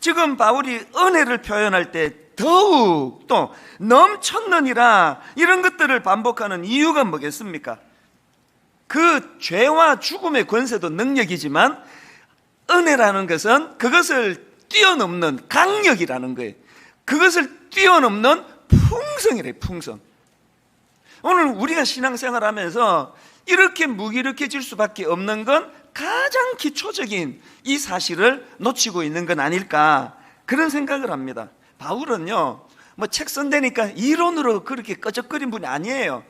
지금 바울이 은혜를 표현할 때 더욱 또 넘쳤느니라 이런 것들을 반복하는 이유가 뭐겠습니까? 그 죄와 죽음의 권세도 능력이지만 은혜라는 것은 그것을 뛰어넘는 강력이라는 거예요. 그것을 뛰어넘는 풍성이래, 풍성. 오늘 우리가 신앙생활 하면서 이렇게 무기력해질 수밖에 없는 건 가장 기초적인 이 사실을 놓치고 있는 건 아닐까 그런 생각을 합니다. 바울은요, 뭐책 쓴다니까 이론으로 그렇게 꺼적거린 분이 아니에요.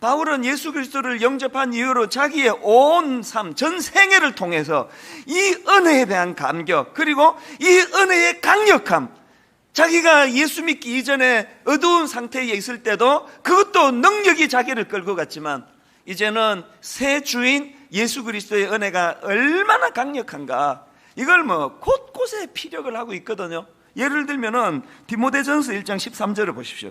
바울은 예수 그리스도를 영접한 이후로 자기의 온 삶, 전 생애를 통해서 이 은혜에 대한 감격, 그리고 이 은혜의 강력함, 자기가 예수 믿기 이전에 어두운 상태에 있을 때도 그것도 능력이 자기를 끌고 갔지만 이제는 새 주인 예수 그리스도의 은혜가 얼마나 강력한가 이걸 뭐 곳곳에 피력을 하고 있거든요. 예를 들면은 디모데전서 1장 13절을 보십시오.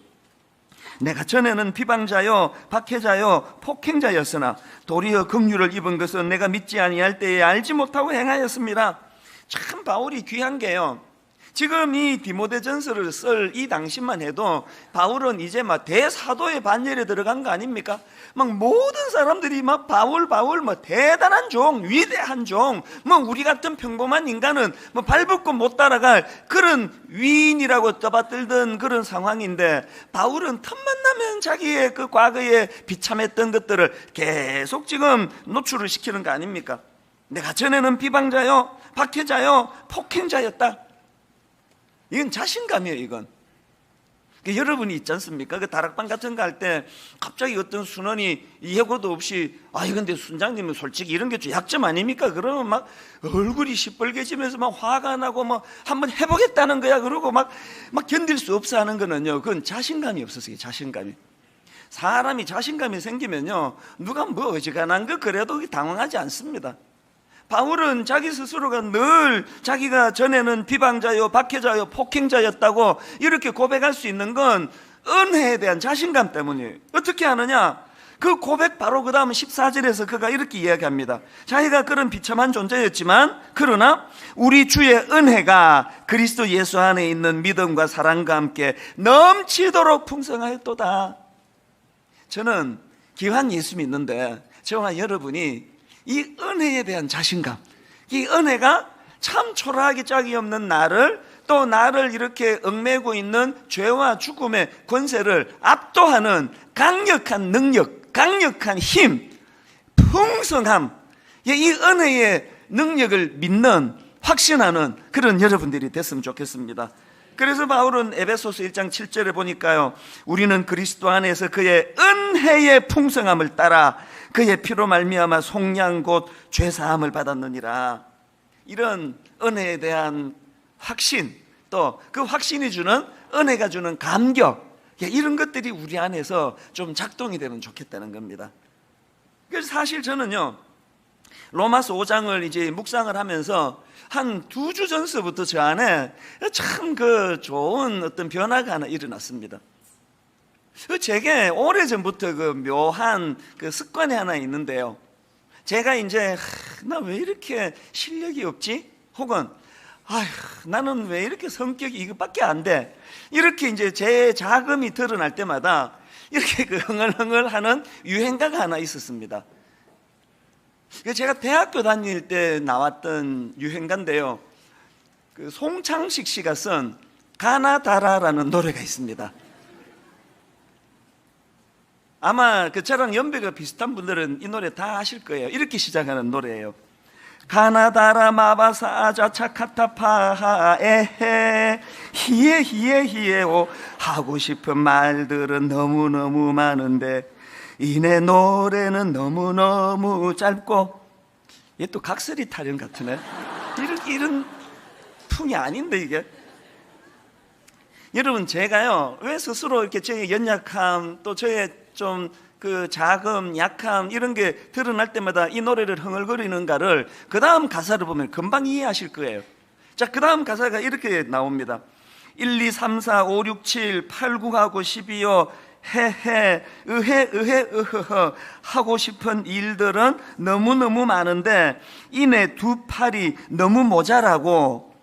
내가 전에는 비방자요 박해자요 폭행자였으나 도리어 긍휼을 입은 것은 내가 믿지 아니할 때에 알지 못하고 행하였습니다. 참 바울이 귀한 게요. 지금 이 디모데전서를 쓸 이 당시만 해도 바울은 이제 막 대사도의 반열에 들어간 거 아닙니까? 막 모든 사람들이 막 바울 바울 뭐 대단한 종, 위대한 종, 뭐 우리 같은 평범한 인간은 뭐 발벗고 못 따라갈 그런 위인이라고 떠받들던 그런 상황인데 바울은 틈만 나면 자기의 그 과거에 비참했던 것들을 계속 지금 노출을 시키는 거 아닙니까? 내가 전에는 비방자요, 박해자요, 폭행자였다. 이건 자신감이에요, 이건. 그 여러분이 있지 않습니까? 그 다락방 같은 거 할 때 갑자기 어떤 순원이 예고도 없이 아, 이건데 순장님은 솔직히 이런 게 좀 약점 아닙니까? 그러면 막 얼굴이 시뻘개지면서 막 화가 나고 뭐 한번 해보겠다는 거야. 그러고 막, 막 견딜 수 없어 하는 거는요. 그건 자신감이 없었어요, 자신감이. 사람이 자신감이 생기면요. 누가 뭐 어지간한 거 그래도 당황하지 않습니다. 바울은 자기 스스로가 늘 자기가 전에는 비방자요, 박해자요, 폭행자였다고 이렇게 고백할 수 있는 건 은혜에 대한 자신감 때문이에요. 어떻게 하느냐? 그 고백 바로 그 다음 14절에서 그가 이렇게 이야기합니다. 자기가 그런 비참한 존재였지만, 그러나 우리 주의 은혜가 그리스도 예수 안에 있는 믿음과 사랑과 함께 넘치도록 풍성하였도다. 저는 기왕 예수 믿는데, 저와 여러분이 이 은혜에 대한 자신감, 이 은혜가 참 초라하게 짝이 없는 나를 또 나를 이렇게 얽매고 있는 죄와 죽음의 권세를 압도하는 강력한 능력, 강력한 힘, 풍성함, 이 은혜의 능력을 믿는 확신하는 그런 여러분들이 됐으면 좋겠습니다. 그래서 바울은 에베소서 1장 7절에 보니까요. 우리는 그리스도 안에서 그의 은혜의 풍성함을 따라 그의 피로 말미암아 속량 곧 죄사함을 받았느니라. 이런 은혜에 대한 확신 또 그 확신이 주는 은혜가 주는 감격 이런 것들이 우리 안에서 좀 작동이 되면 좋겠다는 겁니다. 그래서 사실 저는요. 로마서 5장을 이제 묵상을 하면서 한 두 주 전서부터 저 안에 참 그 좋은 어떤 변화가 하나 일어났습니다. 그 제게 오래 전부터 그 묘한 그 습관이 하나 있는데요. 제가 이제 나 왜 이렇게 실력이 없지? 혹은 아휴 나는 왜 이렇게 성격이 이것밖에 안 돼? 이렇게 이제 제 자금이 드러날 때마다 이렇게 그 흥얼흥얼 하는 유행가가 하나 있었습니다. 제가 대학교 다닐 때 나왔던 유행가인데요. 그 송창식 씨가 쓴 가나다라라는 노래가 있습니다. 아마 그 저랑 연배가 비슷한 분들은 이 노래 다 아실 거예요. 이렇게 시작하는 노래예요. 가나다라 마바사 자차 카타파 에헤 히에 히에 히에오 하고 싶은 말들은 너무너무 많은데 이내 노래는 너무너무 짧고 얘 또 각설이 타령 같으네 이런, 이런 풍이 아닌데 이게 여러분 제가요 왜 스스로 이렇게 저의 연약함 또 저의 좀 그 자금, 약함 이런 게 드러날 때마다 이 노래를 흥얼거리는가를 그 다음 가사를 보면 금방 이해하실 거예요. 자, 그 다음 가사가 이렇게 나옵니다. 1, 2, 3, 4, 5, 6, 7, 8, 9하고 12요. 헤헤, 으헤, 으헤, 으흐허 하고 싶은 일들은 너무너무 많은데 이내 두 팔이 너무 모자라고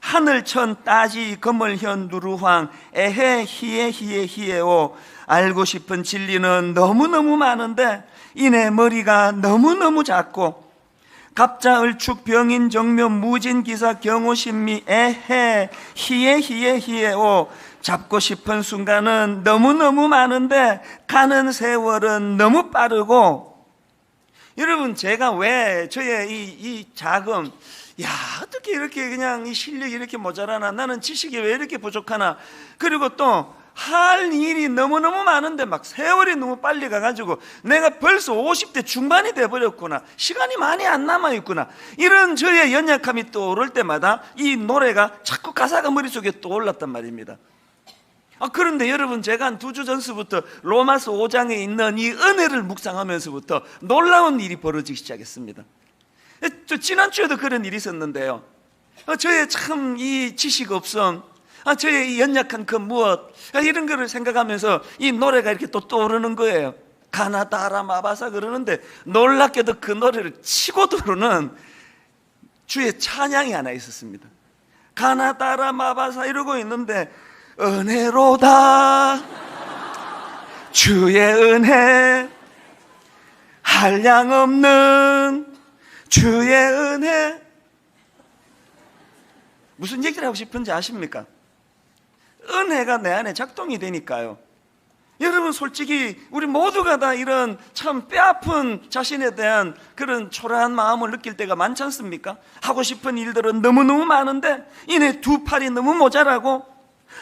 하늘천 따지 거물현 누루황 에헤 히에 히에 히에오 알고 싶은 진리는 너무너무 많은데 이내 머리가 너무너무 작고 갑자 을축 병인 정묘 무진 기사 경호신미 에헤 히에 히에 히에 오. 잡고 싶은 순간은 너무너무 많은데 가는 세월은 너무 빠르고. 여러분 제가 왜 저의 이, 이 자금 야 어떻게 이렇게 그냥 이 실력이 이렇게 모자라나? 나는 지식이 왜 이렇게 부족하나? 그리고 또 할 일이 너무너무 많은데 막 세월이 너무 빨리 가가지고 내가 벌써 50대 중반이 돼버렸구나. 시간이 많이 안 남아있구나. 이런 저의 연약함이 떠오를 때마다 이 노래가 자꾸 가사가 머릿속에 떠올랐단 말입니다. 아, 그런데 여러분 제가 한 두 주 전서부터 로마서 5장에 있는 이 은혜를 묵상하면서부터 놀라운 일이 벌어지기 시작했습니다. 저 지난주에도 그런 일이 있었는데요. 어, 저의 참 이 지식 없음 아, 저의 이 연약한 그 무엇. 아, 이런 거를 생각하면서 이 노래가 이렇게 또 떠오르는 거예요. 가나다라 마바사 그러는데 놀랍게도 그 노래를 치고 부르는 주의 찬양이 하나 있었습니다. 가나다라 마바사 이러고 있는데 은혜로다. 주의 은혜. 한량 없는 주의 은혜. 무슨 얘기를 하고 싶은지 아십니까? 은혜가 내 안에 작동이 되니까요 여러분 솔직히 우리 모두가 다 이런 참 뼈아픈 자신에 대한 그런 초라한 마음을 느낄 때가 많지 않습니까? 하고 싶은 일들은 너무너무 많은데 이내 두 팔이 너무 모자라고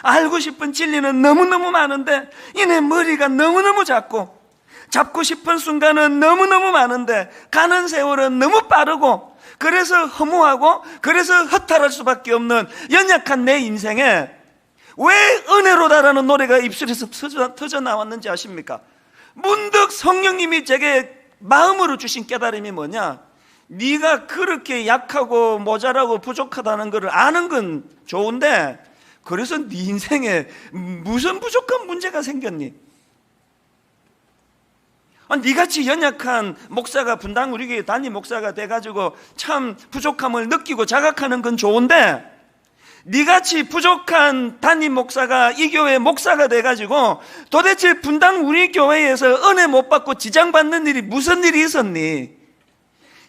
알고 싶은 진리는 너무너무 많은데 이내 머리가 너무너무 작고 잡고 싶은 순간은 너무너무 많은데 가는 세월은 너무 빠르고 그래서 허무하고 그래서 허탈할 수밖에 없는 연약한 내 인생에 왜 은혜로다라는 노래가 입술에서 터져, 나왔는지 아십니까? 문득 성령님이 제게 마음으로 주신 깨달음이 뭐냐? 네가 그렇게 약하고 모자라고 부족하다는 것을 아는 건 좋은데 그래서 네 인생에 무슨 부족한 문제가 생겼니? 아, 니같이 연약한 목사가 분당 우리 교회 단임 목사가 돼가지고 참 부족함을 느끼고 자각하는 건 좋은데 니같이 부족한 단임 목사가 이 교회 목사가 돼가지고 도대체 분당 우리 교회에서 은혜 못 받고 지장받는 일이 무슨 일이 있었니?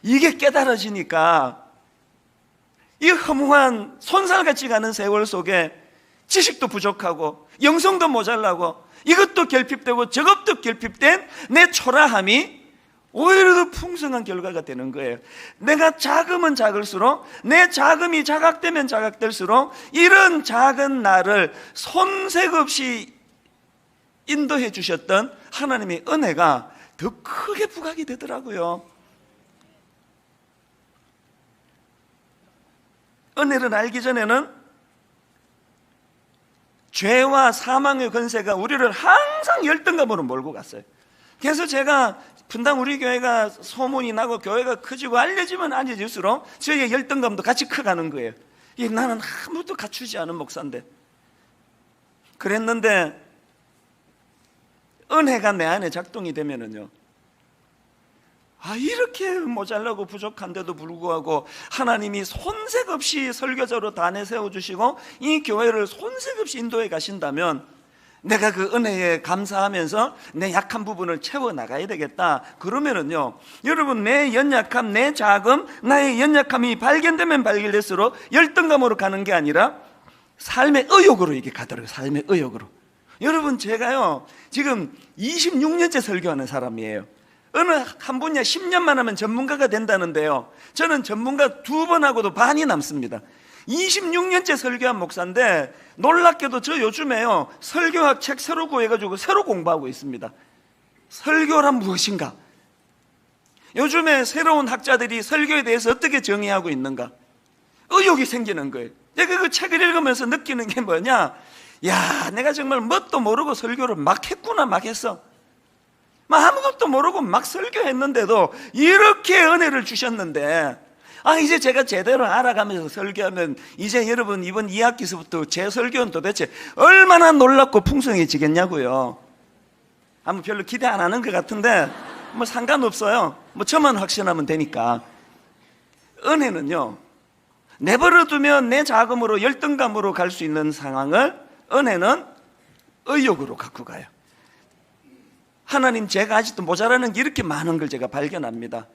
이게 깨달아지니까 이 허무한 손살같이 가는 세월 속에 지식도 부족하고 영성도 모자라고 이것도 결핍되고 저것도 결핍된 내 초라함이 오히려 더 풍성한 결과가 되는 거예요. 내가 작으면 작을수록 내 자금이 자각되면 자각될수록 이런 작은 나를 손색 없이 인도해 주셨던 하나님의 은혜가 더 크게 부각이 되더라고요. 은혜를 알기 전에는 죄와 사망의 권세가 우리를 항상 열등감으로 몰고 갔어요. 그래서 제가 분당 우리 교회가 소문이 나고 교회가 커지고 알려지면 알려질수록 저희의 열등감도 같이 커가는 거예요. 이 나는 아무것도 갖추지 않은 목사인데. 그랬는데 은혜가 내 안에 작동이 되면은요. 아, 이렇게 모자라고 부족한데도 불구하고 하나님이 손색 없이 설교자로 다 내세워 주시고 이 교회를 손색 없이 인도해 가신다면 내가 그 은혜에 감사하면서 내 약한 부분을 채워 나가야 되겠다. 그러면은요, 여러분 내 연약함, 내 자금, 나의 연약함이 발견되면 발견될수록 열등감으로 가는 게 아니라 삶의 의욕으로 이게 가더라고요. 삶의 의욕으로. 여러분 제가요 지금 26년째 설교하는 사람이에요. 어느 한 분야 10년만 하면 전문가가 된다는데요. 저는 전문가 두 번 하고도 반이 남습니다. 26년째 설교한 목사인데 놀랍게도 저 요즘에요 설교학 책 새로 구해가지고 새로 공부하고 있습니다. 설교란 무엇인가? 요즘에 새로운 학자들이 설교에 대해서 어떻게 정의하고 있는가? 의욕이 생기는 거예요. 내가 그 책을 읽으면서 느끼는 게 뭐냐? 야, 내가 정말 뭣도 모르고 설교를 막 했구나, 막 했어. 막 아무것도 모르고 막 설교했는데도 이렇게 은혜를 주셨는데 아 이제 제가 제대로 알아가면서 설교하면 이제 여러분 이번 2학기서부터 제 설교는 도대체 얼마나 놀랍고 풍성해지겠냐고요 아무 별로 기대 안 하는 것 같은데 뭐 상관없어요 뭐 저만 확신하면 되니까 은혜는요 내버려두면 내 자금으로 열등감으로 갈 수 있는 상황을 은혜는 의욕으로 갖고 가요. 하나님 제가 아직도 모자라는 게 이렇게 많은 걸 제가 발견합니다.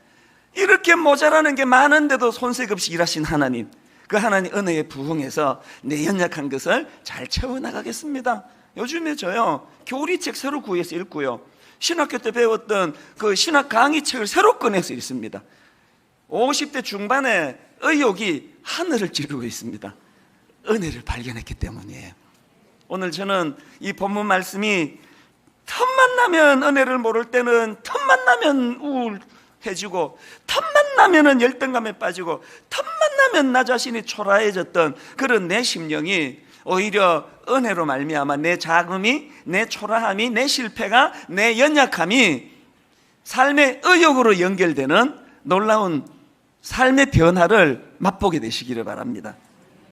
이렇게 모자라는 게 많은데도 손색 없이 일하신 하나님, 그 하나님 은혜에 부응해서 내 연약한 것을 잘 채워나가겠습니다. 요즘에 저요, 교리책 새로 구해서 읽고요. 신학교 때 배웠던 그 신학 강의 책을 새로 꺼내서 읽습니다. 50대 중반에 의욕이 하늘을 찌르고 있습니다. 은혜를 발견했기 때문이에요. 오늘 저는 이 본문 말씀이 틈만 나면 은혜를 모를 때는 틈만 나면 우울 해지고 틈만 나면은 열등감에 빠지고 틈만 나면 나 자신이 초라해졌던 그런 내 심령이 오히려 은혜로 말미암아 내 자금이 내 초라함이 내 실패가 내 연약함이 삶의 의욕으로 연결되는 놀라운 삶의 변화를 맛보게 되시기를 바랍니다.